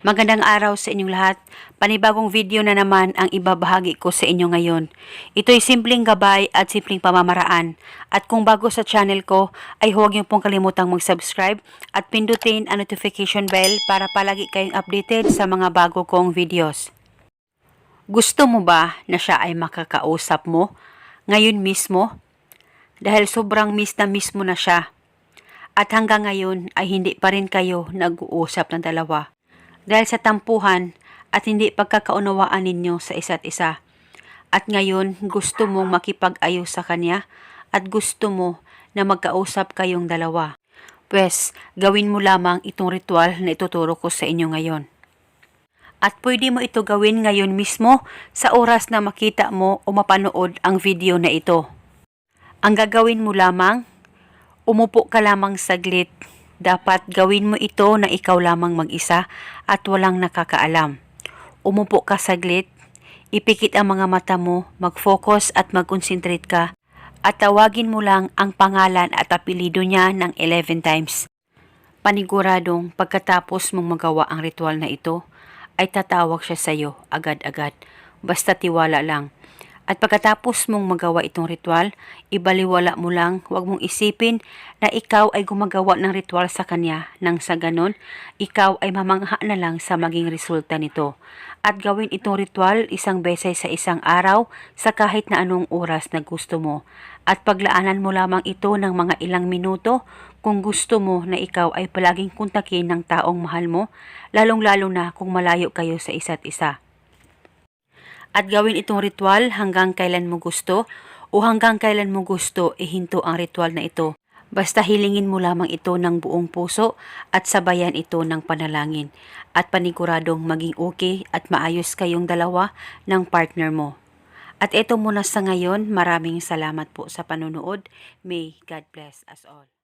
Magandang araw sa inyong lahat. Panibagong video na naman ang ibabahagi ko sa inyo ngayon. Ito'y simpleng gabay at simpleng pamamaraan. At kung bago sa channel ko, ay huwag niyo pong kalimutang mag-subscribe at pindutin ang notification bell para palagi kayong updated sa mga bago kong videos. Gusto mo ba na siya ay makakausap mo ngayon mismo? Dahil sobrang miss na miss mo na siya. At hanggang ngayon ay hindi pa rin kayo nag-uusap ng dalawa. Dahil sa tampuhan at hindi pagkakaunawaan ninyo sa isa't isa. At ngayon gusto mong makipag-ayos sa kanya at gusto mo na magkausap kayong dalawa. Pwes, gawin mo lamang itong ritual na ituturo ko sa inyo ngayon. At pwede mo ito gawin ngayon mismo sa oras na makita mo o mapanood ang video na ito. Ang gagawin mo lamang, umupo ka lamang saglit. Dapat gawin mo ito na ikaw lamang mag-isa at walang nakakaalam. Umupo ka saglit, ipikit ang mga mata mo, mag-focus at mag-concentrate ka at tawagin mo lang ang pangalan at apelido niya ng 11 times. Paniguradong pagkatapos mong magawa ang ritual na ito, ay tatawag siya sa iyo agad-agad. Basta tiwala lang. At pagkatapos mong magawa itong ritual, ibaliwala mo lang, huwag mong isipin na ikaw ay gumagawa ng ritual sa kanya nang sa ganon, ikaw ay mamangha na lang sa maging resulta nito. At gawin itong ritual isang beses sa isang araw sa kahit na anong oras na gusto mo. At paglaanan mo lamang ito ng mga ilang minuto kung gusto mo na ikaw ay palaging kuntakin ng taong mahal mo, lalong-lalo na kung malayo kayo sa isa't isa at gawin itong ritual hanggang kailan mo gusto o hanggang kailan mo gusto ihinto ang ritual na ito. Basta hilingin mo lamang ito ng buong puso at sabayan ito ng panalangin at paniguradong maging okay at maayos kayong dalawa ng partner mo. At ito muna sa ngayon, maraming salamat po sa panonood. May God bless us all.